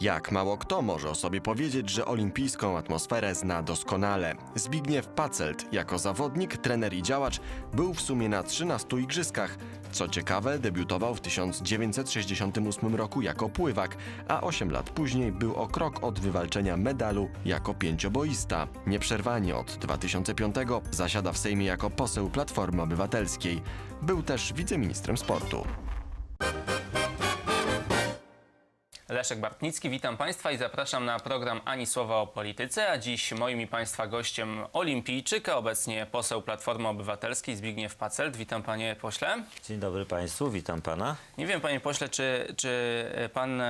Jak mało kto może o sobie powiedzieć, że olimpijską atmosferę zna doskonale. Zbigniew Pacelt, jako zawodnik, trener i działacz, był w sumie na 13 igrzyskach. Co ciekawe, debiutował w 1968 roku jako pływak, a 8 lat później był o krok od wywalczenia medalu jako pięcioboista. Nieprzerwanie od 2005 zasiada w Sejmie jako poseł Platformy Obywatelskiej. Był też wiceministrem sportu. Leszek Bartnicki, witam Państwa i zapraszam na program Ani Słowa o Polityce, a dziś moim i Państwa gościem olimpijczyk, a obecnie poseł Platformy Obywatelskiej Zbigniew Pacelt. Witam Panie Pośle. Dzień dobry Państwu, witam Pana. Nie wiem Panie Pośle, czy, czy Pan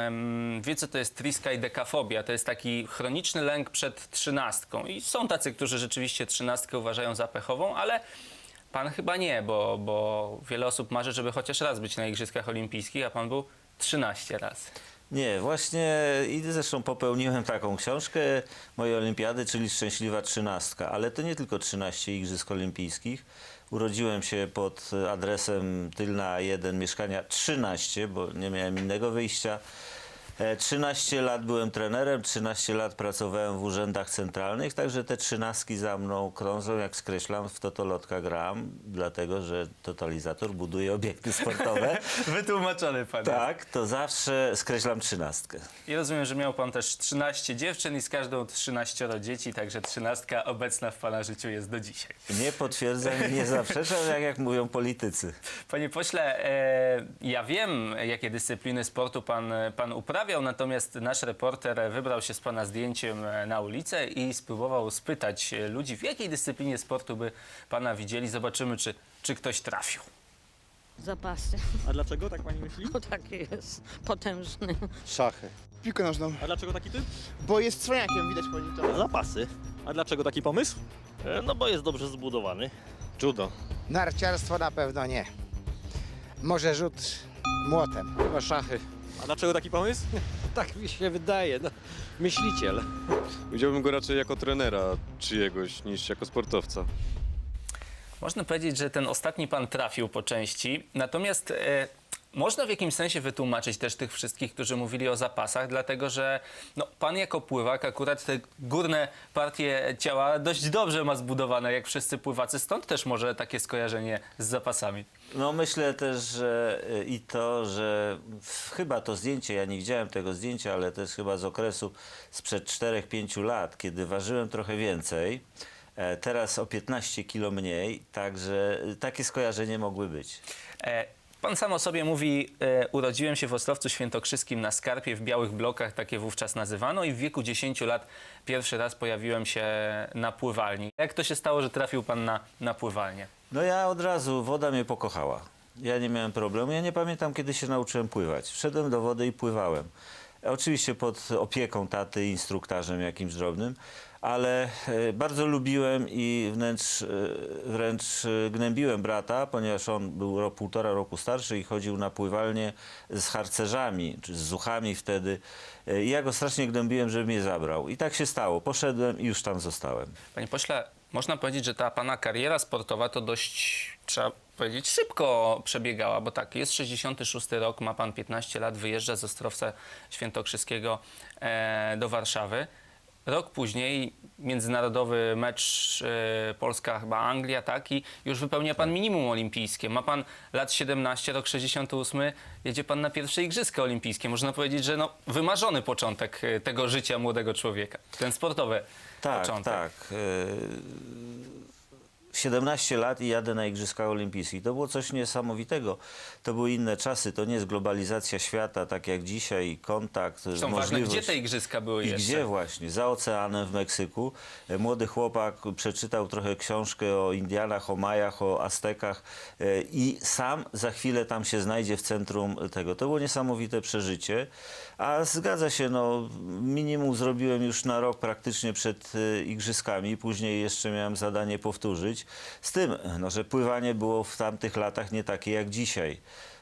wie co to jest triska i dekafobia? To jest taki chroniczny lęk przed trzynastką i są tacy, którzy rzeczywiście trzynastkę uważają za pechową, ale Pan chyba nie, bo, bo wiele osób marzy, żeby chociaż raz być na Igrzyskach Olimpijskich, a Pan był 13 razy. Nie, właśnie i zresztą popełniłem taką książkę mojej olimpiady, czyli Szczęśliwa Trzynastka, ale to nie tylko 13 Igrzysk Olimpijskich. Urodziłem się pod adresem Tylna 1 mieszkania 13, bo nie miałem innego wyjścia. E, 13 lat byłem trenerem, 13 lat pracowałem w urzędach centralnych, także te trzynastki za mną krążą, jak skreślam, w totolotka gram, dlatego że totalizator buduje obiekty sportowe. Wytłumaczony Pan. Tak, to zawsze skreślam trzynastkę. I rozumiem, że miał pan też 13 dziewczyn i z każdą 13 dzieci, także trzynastka obecna w pana życiu jest do dzisiaj. Nie potwierdzam nie zaprzeczam, jak, jak mówią politycy. Panie pośle, e, ja wiem, jakie dyscypliny sportu pan, pan natomiast nasz reporter wybrał się z pana zdjęciem e, na ulicę i spróbował spytać e, ludzi, w jakiej dyscyplinie sportu by pana widzieli. Zobaczymy, czy, czy ktoś trafił. Zapasy. A dlaczego tak pani myśli? Bo taki jest potężny. Szachy. Piłkę nożną, A dlaczego taki typ? bo jest cwaniakiem, widać po nim to. Zapasy. A dlaczego taki pomysł? E, No bo jest dobrze zbudowany. Judo. Narciarstwo na pewno nie. Może rzut młotem. Chyba szachy. A dlaczego taki pomysł? Tak mi się wydaje, no. Myśliciel. Widziałbym go raczej jako trenera czyjegoś niż jako sportowca. Można powiedzieć, że ten ostatni pan trafił po części, natomiast e, można w jakimś sensie wytłumaczyć też tych wszystkich, którzy mówili o zapasach, dlatego że no, pan jako pływak akurat te górne partie ciała dość dobrze ma zbudowane, jak wszyscy pływacy, stąd też może takie skojarzenie z zapasami. No myślę też, że y, i to, że chyba to zdjęcie, ja nie widziałem tego zdjęcia, ale to jest chyba z okresu sprzed 4-5 lat, kiedy ważyłem trochę więcej. E, Teraz o 15 kilo mniej, także takie skojarzenie mogły być. E, Pan sam o sobie mówi, e, urodziłem się w Ostrowcu Świętokrzyskim na Skarpie, w białych blokach, takie wówczas nazywano i w wieku 10 lat pierwszy raz pojawiłem się na pływalni. Jak to się stało, że trafił pan na, na pływalnię? No ja od razu, woda mnie pokochała. Ja nie miałem problemu. Ja nie pamiętam, kiedy się nauczyłem pływać. Wszedłem do wody i pływałem. Oczywiście pod opieką taty, instruktarzem jakimś drobnym, ale e, bardzo lubiłem i wręcz, e, wręcz e, gnębiłem brata, ponieważ on był ro, półtora roku starszy i chodził na pływalnię z harcerzami, czy z zuchami wtedy. I ja go strasznie gnębiłem, żeby mnie zabrał. I tak się stało. Poszedłem i już tam zostałem. Panie pośle, można powiedzieć, że ta pana kariera sportowa to dość, trzeba powiedzieć, szybko przebiegała, bo tak, jest 66 rok, ma pan 15 lat, wyjeżdża z Ostrowca Świętokrzyskiego do Warszawy. Rok później międzynarodowy mecz e, Polska chyba Anglia, tak? I już wypełnia pan minimum olimpijskie. Ma pan lat 17, rok 68, jedzie pan na pierwsze Igrzyska Olimpijskie. Można powiedzieć, że no, wymarzony początek e, tego życia młodego człowieka. Ten sportowy Tak, początek. tak. E, 17 lat i jadę na Igrzyska Olimpijskich. To było coś niesamowitego. To były inne czasy. To nie jest globalizacja świata, tak jak dzisiaj, kontakt, Są ważne, możliwość. gdzie te igrzyska były I jeszcze? gdzie właśnie? Za oceanem w Meksyku. E, Młody chłopak przeczytał trochę książkę o Indianach, o Majach, o Aztekach e, i sam za chwilę tam się znajdzie w centrum tego. To było niesamowite przeżycie. A zgadza się, no minimum zrobiłem już na rok praktycznie przed e, igrzyskami. Później jeszcze miałem zadanie powtórzyć. Z tym, no, że pływanie było w tamtych latach nie takie jak dzisiaj.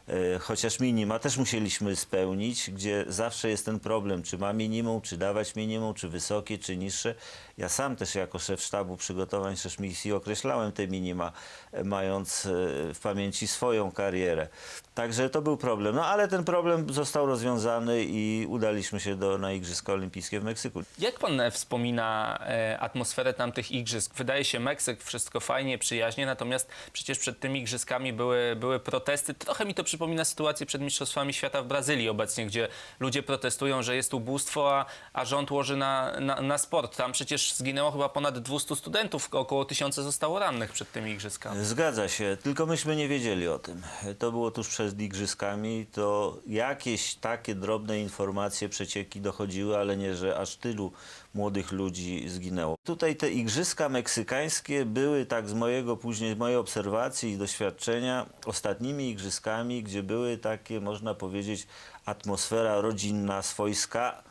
E, chociaż minima też musieliśmy spełnić, gdzie zawsze jest ten problem, czy ma minimum, czy dawać minimum, czy wysokie, czy niższe. Ja sam też jako szef sztabu przygotowań szef misji określałem te minima, e, mając e, w pamięci swoją karierę. Także to był problem. No ale ten problem został rozwiązany i udaliśmy się do, na Igrzyska Olimpijskie w Meksyku. Jak pan wspomina atmosferę tamtych igrzysk? Wydaje się Meksyk, wszystko fajnie, przyjaźnie, natomiast przecież przed tymi igrzyskami były, były protesty. Trochę mi to przypomina sytuację przed Mistrzostwami Świata w Brazylii obecnie, gdzie ludzie protestują, że jest ubóstwo, a, a rząd łoży na, na, na sport. Tam przecież zginęło chyba ponad 200 studentów, około tysiąca zostało rannych przed tymi igrzyskami. Zgadza się, tylko myśmy nie wiedzieli o tym. To było tuż przed igrzyskami, to jakieś takie drobne informacje, przecieki dochodziły, ale nie, że aż tylu młodych ludzi zginęło. Tutaj te igrzyska meksykańskie były, tak z mojego później, z mojej obserwacji i doświadczenia, ostatnimi igrzyskami, gdzie były takie, można powiedzieć, atmosfera rodzinna, swojska,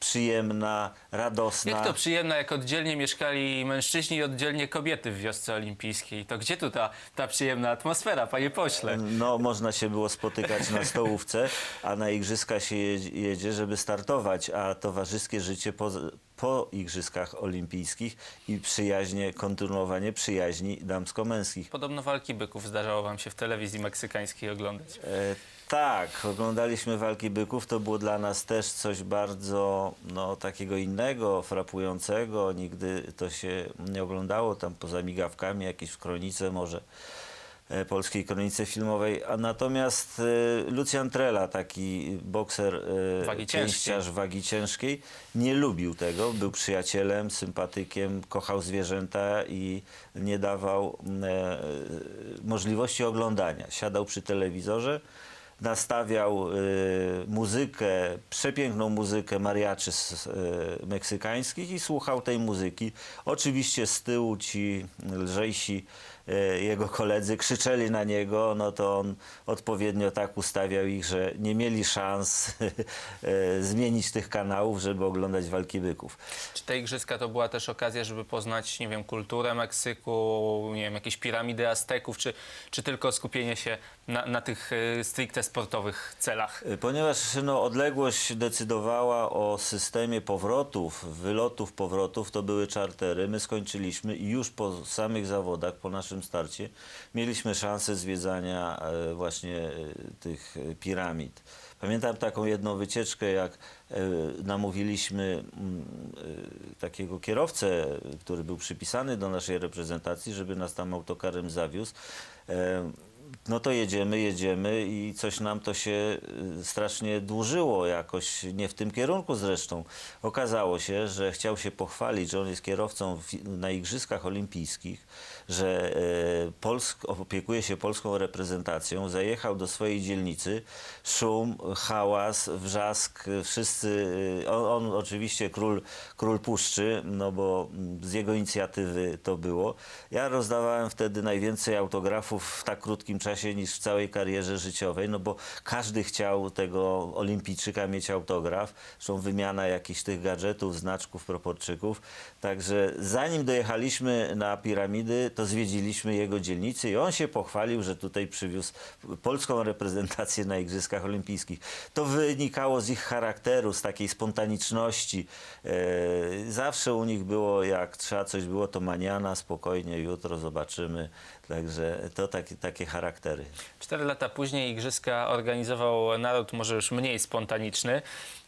przyjemna, radosna. Jak to przyjemne, jak oddzielnie mieszkali mężczyźni i oddzielnie kobiety w wiosce olimpijskiej. To gdzie tu ta, ta przyjemna atmosfera, panie pośle? No, można się było spotykać na stołówce, a na igrzyska się jedzie- żeby startować, a towarzyskie życie po, po igrzyskach olimpijskich i przyjaźnie, kontynuowanie przyjaźni damsko-męskich. Podobno walki byków zdarzało wam się w telewizji meksykańskiej oglądać. E, tak, oglądaliśmy walki byków, to było dla nas też coś bardzo no, takiego innego, frapującego. Nigdy to się nie oglądało, tam poza migawkami, jakieś w kronice może polskiej kronice filmowej. A natomiast e, Lucjan Trela, taki bokser, e, Wagi ciężkiej. wagi ciężkiej, nie lubił tego. Był przyjacielem, sympatykiem, kochał zwierzęta i nie dawał e, możliwości oglądania. Siadał przy telewizorze, nastawiał e, muzykę, przepiękną muzykę mariaczy e, meksykańskich i słuchał tej muzyki. Oczywiście z tyłu ci lżejsi e, jego koledzy krzyczeli na niego, no to on odpowiednio tak ustawiał ich, że nie mieli szans zmienić tych kanałów, żeby oglądać walki byków. Czy te igrzyska to była też okazja, żeby poznać, nie wiem, kulturę Meksyku, nie wiem, jakieś piramidy Azteków, czy, czy tylko skupienie się na, na tych y, stricte sportowych celach? E, Ponieważ no, odległość decydowała o systemie powrotów, wylotów, powrotów, to były czartery. My skończyliśmy i już po samych zawodach, po naszym starcie, mieliśmy szansę zwiedzania e, właśnie e, tych piramid. Pamiętam taką jedną wycieczkę, jak namówiliśmy mm, takiego kierowcę, który był przypisany do naszej reprezentacji, żeby nas tam autokarem zawiózł. No to jedziemy, jedziemy i coś nam to się y, strasznie dłużyło jakoś, nie w tym kierunku zresztą. Okazało się, że chciał się pochwalić, że on jest kierowcą na Igrzyskach Olimpijskich, że e, Polsk, opiekuje się polską reprezentacją, zajechał do swojej dzielnicy, szum, hałas, wrzask, wszyscy, y, on, on oczywiście król, król puszczy, no bo mm, z jego inicjatywy to było. Ja rozdawałem wtedy najwięcej autografów w tak krótkim czasie niż w całej karierze życiowej, no bo każdy chciał tego olimpijczyka mieć autograf, zresztą wymiana jakichś tych gadżetów, znaczków, proporczyków. Także zanim dojechaliśmy na piramidy, to zwiedziliśmy jego dzielnicę i on się pochwalił, że tutaj przywiózł polską reprezentację na Igrzyskach Olimpijskich. To wynikało z ich charakteru, z takiej spontaniczności. E, zawsze u nich było, jak trzeba coś było, to maniana, spokojnie, jutro zobaczymy. Także to takie, takie charaktery. Cztery lata później igrzyska organizował naród może już mniej spontaniczny,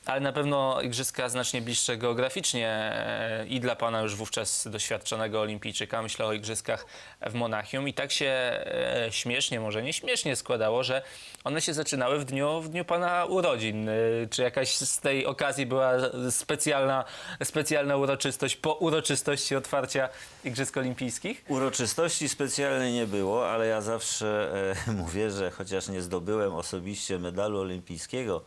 ale na pewno igrzyska znacznie bliższe geograficznie e, i dla pana już wówczas doświadczonego olimpijczyka. Myślę o igrzyskach w Monachium i tak się e, śmiesznie, może nie śmiesznie składało, że one się zaczynały w dniu, w dniu pana urodzin. E, Czy jakaś z tej okazji była specjalna, specjalna uroczystość po uroczystości otwarcia Igrzysk Olimpijskich? Uroczystości specjalnej nie było, ale ja zawsze e, mówię, że chociaż nie zdobyłem osobiście medalu olimpijskiego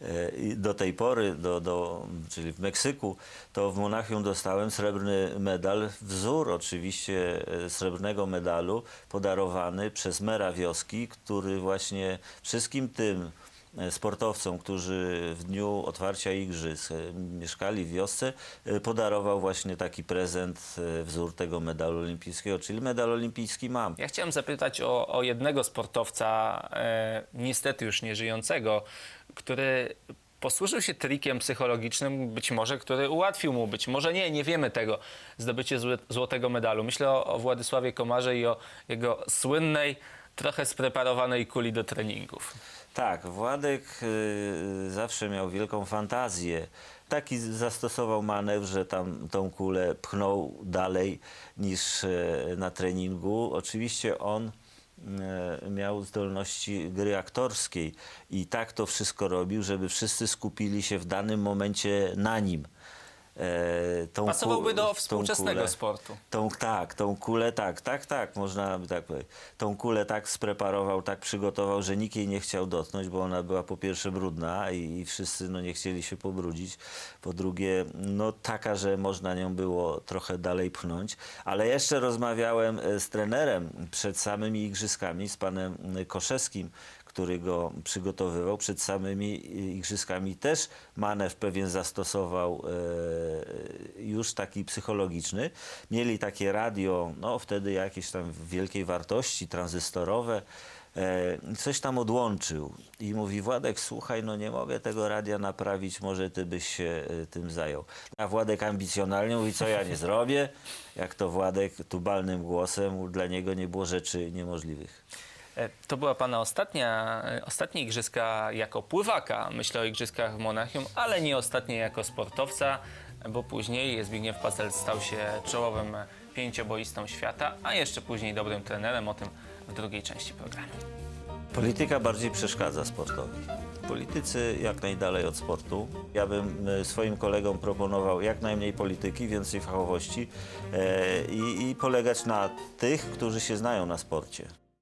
e, do tej pory, do, do, czyli w Meksyku, to w Monachium dostałem srebrny medal, wzór oczywiście e, srebrnego medalu podarowany przez mera wioski, który właśnie wszystkim tym sportowcom, którzy w dniu otwarcia igrzysk e, mieszkali w wiosce, e, podarował właśnie taki prezent, e, wzór tego medalu olimpijskiego, czyli medal olimpijski mam. Ja chciałem zapytać o, o jednego sportowca, e, niestety już nieżyjącego, który posłużył się trikiem psychologicznym, być może, który ułatwił mu, być może nie, nie wiemy tego, zdobycie złotego medalu. Myślę o, o Władysławie Komarze i o jego słynnej, trochę spreparowanej kuli do treningów. Tak, Władek y, zawsze miał wielką fantazję. Taki zastosował manewr, że tam tą kulę pchnął dalej niż e, na treningu. Oczywiście on e, miał zdolności gry aktorskiej i tak to wszystko robił, żeby wszyscy skupili się w danym momencie na nim. E, tą Pasowałby ku- do tą współczesnego kulę- sportu. Tą, tak, tą kulę, tak, tak, tak, można by tak powiedzieć. Tą kulę tak spreparował, tak przygotował, że nikt jej nie chciał dotknąć, bo ona była po pierwsze brudna i, i wszyscy no, nie chcieli się pobrudzić. Po drugie, no taka, że można nią było trochę dalej pchnąć. Ale jeszcze rozmawiałem e, z trenerem przed samymi igrzyskami, z panem e, Koszewskim, który go przygotowywał przed samymi e, igrzyskami. Też manewr pewien zastosował e, już taki psychologiczny. Mieli takie radio, no wtedy jakieś tam wielkiej wartości, tranzystorowe. E, coś tam odłączył i mówi Władek, słuchaj, no nie mogę tego radia naprawić, może ty byś się e, tym zajął. A Władek ambicjonalnie mówi, co ja nie zrobię, jak to Władek tubalnym głosem, dla niego nie było rzeczy niemożliwych. E, To była pana ostatnia, e, ostatnie igrzyska jako pływaka. Myślę o igrzyskach w Monachium, ale nie ostatnie jako sportowca, bo później Zbigniew Pacel stał się czołowym pięcioboistą świata, a jeszcze później dobrym trenerem. O tym w drugiej części programu. Polityka bardziej przeszkadza sportowi. Politycy jak najdalej od sportu. Ja bym e, swoim kolegom proponował jak najmniej polityki, więcej fachowości i, i polegać na tych, którzy się znają na sporcie.